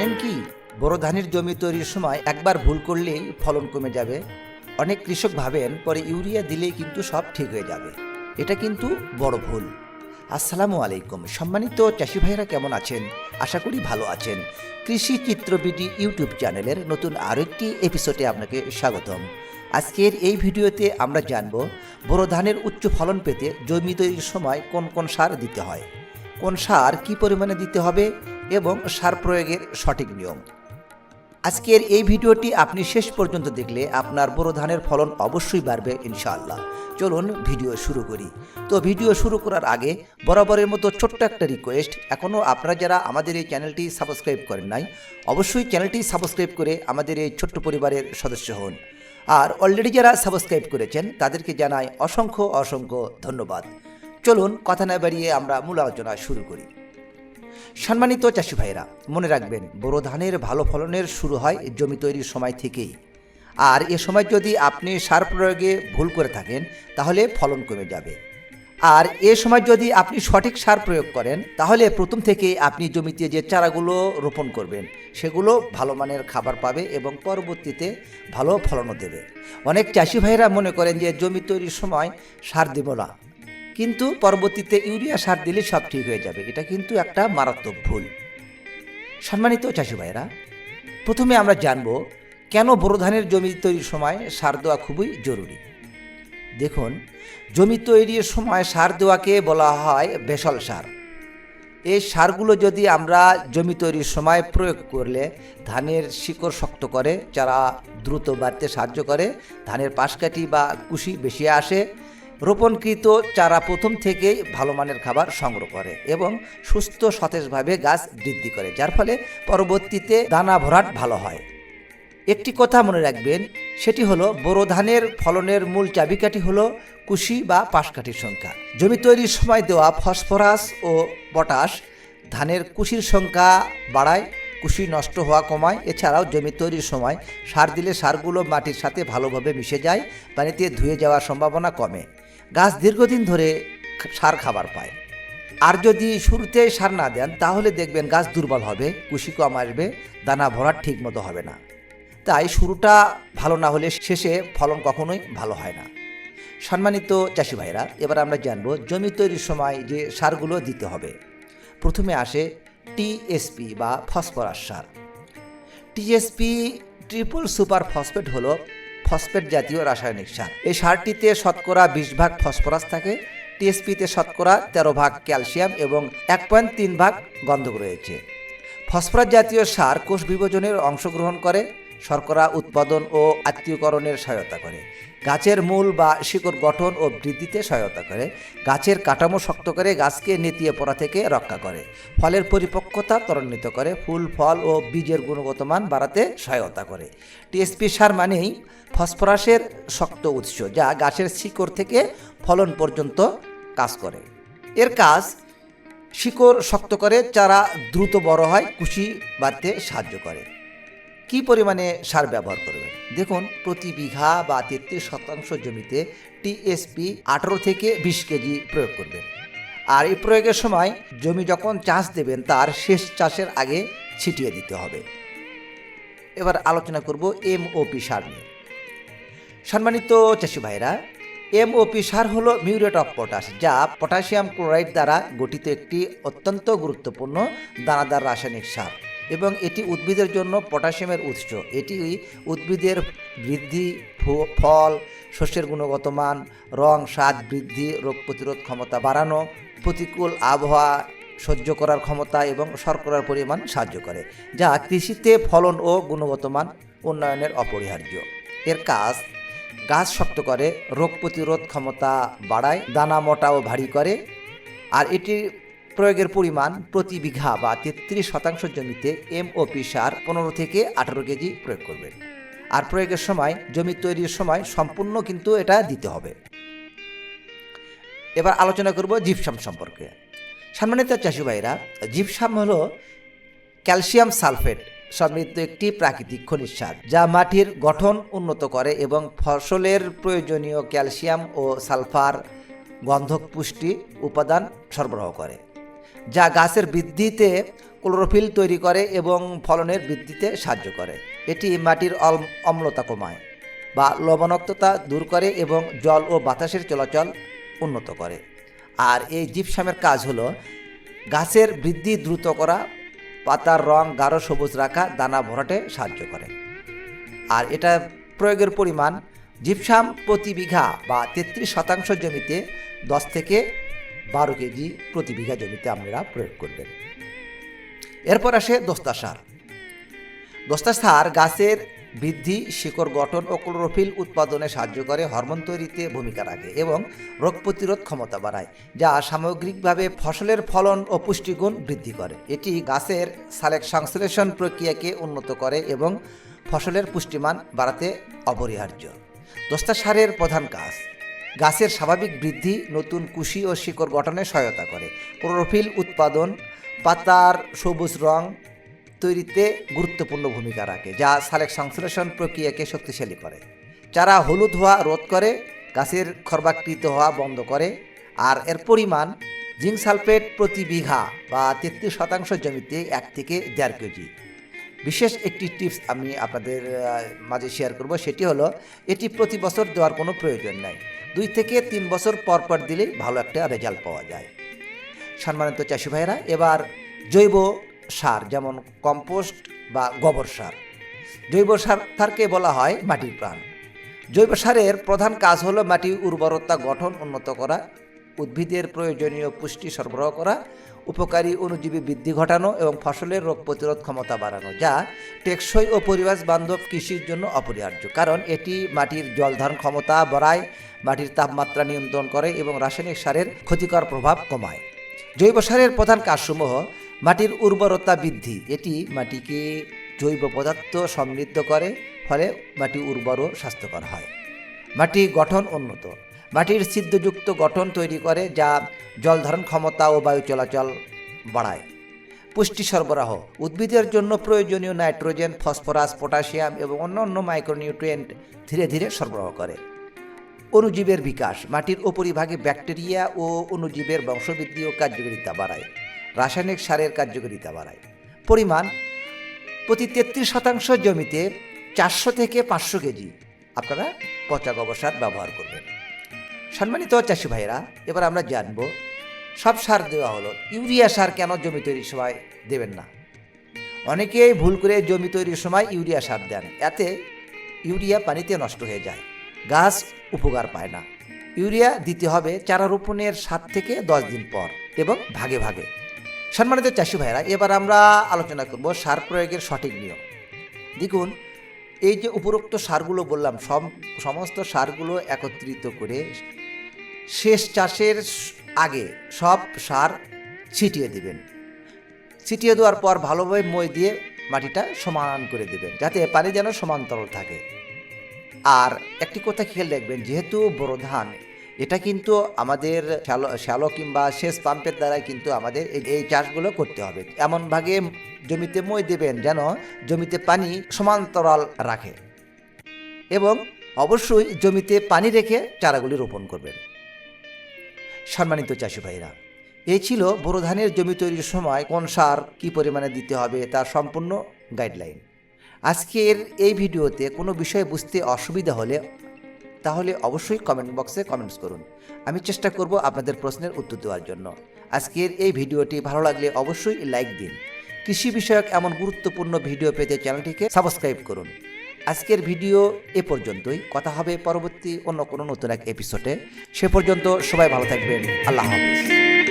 জানেন কি? বড় ধানের জমি তৈরির সময় একবার ভুল করলেই ফলন কমে যাবে। অনেক কৃষক ভাবেন, পরে ইউরিয়া দিলেই কিন্তু সব ঠিক হয়ে যাবে। এটা কিন্তু বড় ভুল। আসসালামু আলাইকুম। সম্মানিত চাষি ভাইরা কেমন আছেন? আশা করি ভালো আছেন। কৃষি চিত্রবিডি ইউটিউব চ্যানেলের নতুন আরও একটি এপিসোডে আপনাকে স্বাগতম। আজকের এই ভিডিওতে আমরা জানব, বড় ধানের উচ্চ ফলন পেতে জমি তৈরির সময় কোন কোন সার দিতে হয়? কোন সার কী পরিমাণে দিতে হবে? এবং সার প্রয়োগের সঠিক নিয়ম। আজকের এই ভিডিওটি আপনি শেষ পর্যন্ত দেখলে আপনার বোরো ধানের ফলন অবশ্যই বাড়বে ইনশাআল্লাহ। চলুন ভিডিও শুরু করি। তো ভিডিও শুরু করার আগে বরাবরের মতো ছোট্ট একটা রিকোয়েস্ট এখনও আপনারা যারা আমাদের এই চ্যানেলটি সাবস্ক্রাইব করেন নাই, অবশ্যই চ্যানেলটি সাবস্ক্রাইব করে আমাদের এই ছোট্ট পরিবারের সদস্য হন। আর অলরেডি যারা সাবস্ক্রাইব করেছেন, তাদেরকে জানাই অসংখ্য অসংখ্য ধন্যবাদ। চলুন কথা না বাড়িয়ে আমরা মূল আলোচনা শুরু করি। সম্মানিত চাষি ভাইরা মনে রাখবেন, বোরো ধানের ভালো ফলনের শুরু হয় জমি তৈরির সময় থেকেই। আর এ সময় যদি আপনি সার প্রয়োগে ভুল করে থাকেন, তাহলে ফলন কমে যাবে। আর এ সময় যদি আপনি সঠিক সার প্রয়োগ করেন, তাহলে প্রথম থেকে আপনি জমিতে যে চারাগুলো রোপণ করবেন, সেগুলো ভালো মানের খাবার পাবে এবং পরবর্তীতে ভালো ফলনও দেবে। অনেক চাষি ভাইরা মনে করেন যে জমি তৈরির সময় সার দেব না। কিন্তু পরবর্তীতে ইউরিয়া সার দিলে সব ঠিক হয়ে যাবে। এটা কিন্তু একটা মারাত্মক ভুল। সম্মানিত চাষি ভাইরা প্রথমে আমরা জানব কেন বোরো ধানের জমি তৈরির সময় সার দেওয়া খুবই জরুরি। দেখুন, জমি তৈরির সময় সার দেওয়াকে বলা হয় বেসল সার। এই সারগুলো যদি আমরা জমি তৈরির সময় প্রয়োগ করলে ধানের শিকড় শক্ত করে যারা দ্রুত বাড়তে সাহায্য করে, ধানের পাশকাঠি বা কুশি বেশি আসে রোপণকৃত চারা প্রথম থেকেই ভালো মানের খাবার সংগ্রহ করে এবং সুস্থ সতেজভাবে গাছ বৃদ্ধি করে, যার ফলে পরবর্তীতে দানা ভরাট ভালো হয়। একটি কথা মনে রাখবেন, সেটি হলো বোরো ধানের ফলনের মূল চাবিকাঠি হলো কুশি বা পাশকাঠির সংখ্যা। জমি তৈরির সময় দেওয়া ফসফরাস ও পটাশ ধানের কুশির সংখ্যা বাড়ায়, কুশি নষ্ট হওয়া কমায়। এছাড়াও জমি তৈরির সময় সার দিলে সারগুলো মাটির সাথে ভালোভাবে মিশে যায়, পানিতে ধুয়ে যাওয়ার সম্ভাবনা কমে। গাছ দীর্ঘদিন ধরে সার খাবার পায়। আর যদি শুরুতে সার না দেন, তাহলে দেখবেন গাছ দুর্বল হবে কুশি কম আসবে, দানা ভরাট ঠিক মতো হবে না। তাই শুরুটা ভালো না হলে শেষে ফলন কখনোই ভালো হয় না। সম্মানিত চাষি ভাইরা, এবার আমরা জানব জমি তৈরির সময় যে সারগুলো দিতে হবে। প্রথমে আসে টিএসপি বা ফসফরাস সার। টিএসপি ট্রিপল সুপার ফসফেট হলো ফসফেট জাতীয় রাসায়নিক সার। এই সারটিতে শতকরা বিশ ভাগ ফসফরাস থাকে, টিএসপিতে শতকরা তেরো ভাগ ক্যালসিয়াম এবং এক পয়েন্ট তিন ভাগ গন্ধক রয়েছে। ফসফরাস জাতীয় সার কোষ বিভাজনের অংশগ্রহণ করে শর্করা উৎপাদন ও আত্মীয়করণের সহায়তা করে। গাছের মূল বা শিকড় গঠন ও বৃদ্ধিতে সহায়তা করে। গাছের কাঠামো শক্ত করে গাছকে নেতিয়ে পড়া থেকে রক্ষা করে। ফলের পরিপক্কতা ত্বরান্বিত করে। ফুল, ফল ও বীজের গুণগত মান বাড়াতে সহায়তা করে। টিএসপি সার মানেই ফসফরাসের শক্ত উৎস, যা গাছের শিকড় থেকে ফলন পর্যন্ত কাজ করে। এর কাজ, শিকড় শক্ত করে চারা দ্রুত বড় হয়, কুশি বাড়তে সাহায্য করে। কি পরিমাণে সার ব্যবহার করবেন? দেখুন, প্রতি বিঘা বা তেত্রিশ শতাংশ জমিতে টিএসপি আঠারো থেকে বিশ কেজি প্রয়োগ করবেন। আর এই প্রয়োগের সময় জমি যখন চাষ দেবেন, তার শেষ চাষের আগে ছিটিয়ে দিতে হবে। এবার আলোচনা করব এমওপি সার নিয়ে। সম্মানিত চাষি ভাইরা এমওপি সার হল মিউরেট অফ পটাশ, যা পটাশিয়াম ক্লোরাইড দ্বারা গঠিত একটি অত্যন্ত গুরুত্বপূর্ণ দানাদার রাসায়নিক সার। এবং এটি উদ্ভিদের জন্য পটাশিয়ামের উৎস। এটি উদ্ভিদের বৃদ্ধি ফল, শস্যের গুণগত মান, রং, স্বাদ বৃদ্ধি, রোগ প্রতিরোধ ক্ষমতা বাড়ানো, প্রতিকূল আবহাওয়া সহ্য করার ক্ষমতা এবং শর্করার পরিমাণ সাহায্য করে, যা কৃষিতে ফলন ও গুণগত মান উন্নয়নের অপরিহার্য। এর কাজ, গাছ শক্ত করে, রোগ প্রতিরোধ ক্ষমতা বাড়ায়, দানা মোটা ও ভারী করে, আর এটির প্রয়োগের পরিমাণ প্রতি বিঘা বা তেত্রিশ শতাংশ জমিতে এমওপি সার পনেরো থেকে আঠারো কেজি প্রয়োগ করবেন আর প্রয়োগের সময়, জমি তৈরির সময় সম্পূর্ণ কিন্তু এটা দিতে হবে। এবার আলোচনা করব জিপসাম সম্পর্কে। সম্মানিত চাষি ভাইরা, জিপসাম হলো ক্যালসিয়াম সালফেট সমৃদ্ধ একটি প্রাকৃতিক খনিজ সার যা মাটির গঠন উন্নত করে এবং ফসলের প্রয়োজনীয় ক্যালসিয়াম ও সালফার গন্ধক পুষ্টি উপাদান সরবরাহ করে। যা গাছের বৃদ্ধিতে ক্লোরোফিল তৈরি করে এবং ফলনের বৃদ্ধিতে সাহায্য করে। এটি মাটির অম্লতা কমায় বা লবণাক্ততা দূর করে এবং জল ও বাতাসের চলাচল উন্নত করে। আর এই জিপসামের কাজ হলো গাছের বৃদ্ধি দ্রুত করা, পাতার রং গাঢ় সবুজ রাখা, দানা ভরাটে সাহায্য করে। আর এটা প্রয়োগের পরিমাণ জিপসাম প্রতি বিঘা বা তেত্রিশ শতাংশ জমিতে দশ থেকে বারো কেজি প্রতি বিঘা জমিতে আপনারা প্রয়োগ করবেন। এরপর আসে দস্তা সার। দস্তা সার গাছের বৃদ্ধি, শিকড় গঠন ও ক্লোরোফিল উৎপাদনে সাহায্য করে হরমোন তৈরিতে ভূমিকা রাখে এবং রোগ প্রতিরোধ ক্ষমতা বাড়ায়, যা সামগ্রিকভাবে ফসলের ফলন ও পুষ্টিগুণ বৃদ্ধি করে। এটি গাছের সালেক সংশ্লেষণ প্রক্রিয়াকে উন্নত করে এবং ফসলের পুষ্টিমান বাড়াতে অপরিহার্য। দস্তা সারের প্রধান কাজ গাছের স্বাভাবিক বৃদ্ধি নতুন কুশি ও শিকড় গঠনে সহায়তা করে। ক্লোরোফিল উৎপাদন পাতার সবুজ রং তৈরিতে গুরুত্বপূর্ণ ভূমিকা রাখে, যা সালেক সংশ্লেষণ প্রক্রিয়াকে শক্তিশালী করে। চারা হলুদ হওয়া রোধ করে, গাছের খর্বাকৃত হওয়া বন্ধ করে, আর এর পরিমাণ জিঙ্ক সালফেট প্রতি বিঘা বা তেত্রিশ শতাংশ জমিতে এক থেকে দেড় কেজি। বিশেষ একটি টিপস আমি আপনাদের মাঝে শেয়ার করব, সেটি হলো, এটি প্রতি বছর দেওয়ার কোনো প্রয়োজন নাই। দুই থেকে তিন বছর পর পর দিলেই ভালো একটা রেজাল্ট পাওয়া যায়। সম্মানিত চাষি ভাইরা এবার জৈব সার যেমন কম্পোস্ট বা গোবর সার। জৈব সার, তারকে বলা হয় মাটির প্রাণ। জৈব সারের প্রধান কাজ হলো মাটির উর্বরতা গঠন উন্নত করা, উদ্ভিদের প্রয়োজনীয় পুষ্টি সরবরাহ করা উপকারী অনুজীবী বৃদ্ধি ঘটানো এবং ফসলের রোগ প্রতিরোধ ক্ষমতা বাড়ানো, যা টেকসই ও পরিবেশ বান্ধব কৃষির জন্য অপরিহার্য। কারণ এটি মাটির জল ধারণ ক্ষমতা বাড়ায়, মাটির তাপমাত্রা নিয়ন্ত্রণ করে এবং রাসায়নিক সারের ক্ষতিকর প্রভাব কমায়। জৈব সারের প্রধান কাজসমূহ, মাটির উর্বরতা বৃদ্ধি। এটি মাটিকে জৈব পদার্থ সমৃদ্ধ করে, ফলে মাটি উর্বর ও স্বাস্থ্যকর হয়। মাটি গঠন উন্নত। মাটির সিদ্ধযুক্ত গঠন তৈরি করে যা জল ধারণ ক্ষমতা ও বায়ু চলাচল বাড়ায়। পুষ্টি সরবরাহ, উদ্ভিদের জন্য প্রয়োজনীয় নাইট্রোজেন, ফসফরাস, পটাশিয়াম এবং অন্যান্য মাইক্রোনিউট্রিয়েন্ট ধীরে ধীরে সরবরাহ করে। অণুজীবের বিকাশ, মাটির উপরিভাগে ব্যাকটেরিয়া ও অণুজীবের বংশবৃদ্ধি ও কার্যকারিতা বাড়ায়, রাসায়নিক সারের কার্যকারিতা বাড়ায়। পরিমাণ, প্রতি তেত্রিশ শতাংশ জমিতে চারশো থেকে পাঁচশো কেজি। আপনারা পচা গোবর সার ব্যবহার করবেন। সম্মানিত চাষি ভাইরা এবার আমরা জানব, সব সার দেওয়া হলো, ইউরিয়া সার কেন জমি তৈরির সময় দেবেন না? অনেকেই ভুল করে জমি তৈরির সময় ইউরিয়া সার দেন, এতে ইউরিয়া পানিতে নষ্ট হয়ে যায়, গাছ উপকার পায় না। ইউরিয়া দিতে হবে চারা রোপণের সাত থেকে দশ দিন পর এবং ভাগে ভাগে। সম্মানিত চাষি ভাইরা এবার আমরা আলোচনা করব সার প্রয়োগের সঠিক নিয়ম। দেখুন, এই যে উপরোক্ত সারগুলো বললাম সমস্ত সারগুলো একত্রিত করে শেষ চাষের আগে সব সার ছিটিয়ে দিবেন। ছিটিয়ে দেওয়ার পর ভালোভাবে মই দিয়ে মাটিটা সমান করে দেবেন, যাতে পানি যেন সমান্তরাল থাকে। আর একটি কথা খেয়াল রাখবেন, যেহেতু বড় ধান, এটা কিন্তু আমাদের শ্যালো শ্যালো কিংবা সেচ পাম্পের দ্বারাই কিন্তু আমাদের এই- এই চাষগুলো করতে হবে। এমন ভাগে জমিতে মই দেবেন যেন জমিতে পানি সমান্তরাল রাখে এবং অবশ্যই জমিতে পানি রেখে চারাগুলি রোপণ করবেন। সম্মানিত চাষি ভাইরা এ ছিল বোরো ধানের জমি তৈরির সময় কোন সার কী পরিমাণে দিতে হবে তার সম্পূর্ণ গাইডলাইন। আজকের এই ভিডিওতে কোনো বিষয় বুঝতে অসুবিধা হলে তাহলে অবশ্যই কমেন্ট বক্সে কমেন্টস করুন। আমি চেষ্টা করব আপনাদের প্রশ্নের উত্তর দেওয়ার জন্য। আজকের এই ভিডিওটি ভালো লাগলে অবশ্যই লাইক দিন। কৃষি বিষয়ক এমন গুরুত্বপূর্ণ ভিডিও পেতে চ্যানেলটিকে সাবস্ক্রাইব করুন। আজকের ভিডিও এ পর্যন্তই। কথা হবে পরবর্তী অন্য কোনো নতুন এক এপিসোডে সে পর্যন্ত সবাই ভালো থাকবেন। আল্লাহ হাফিজ।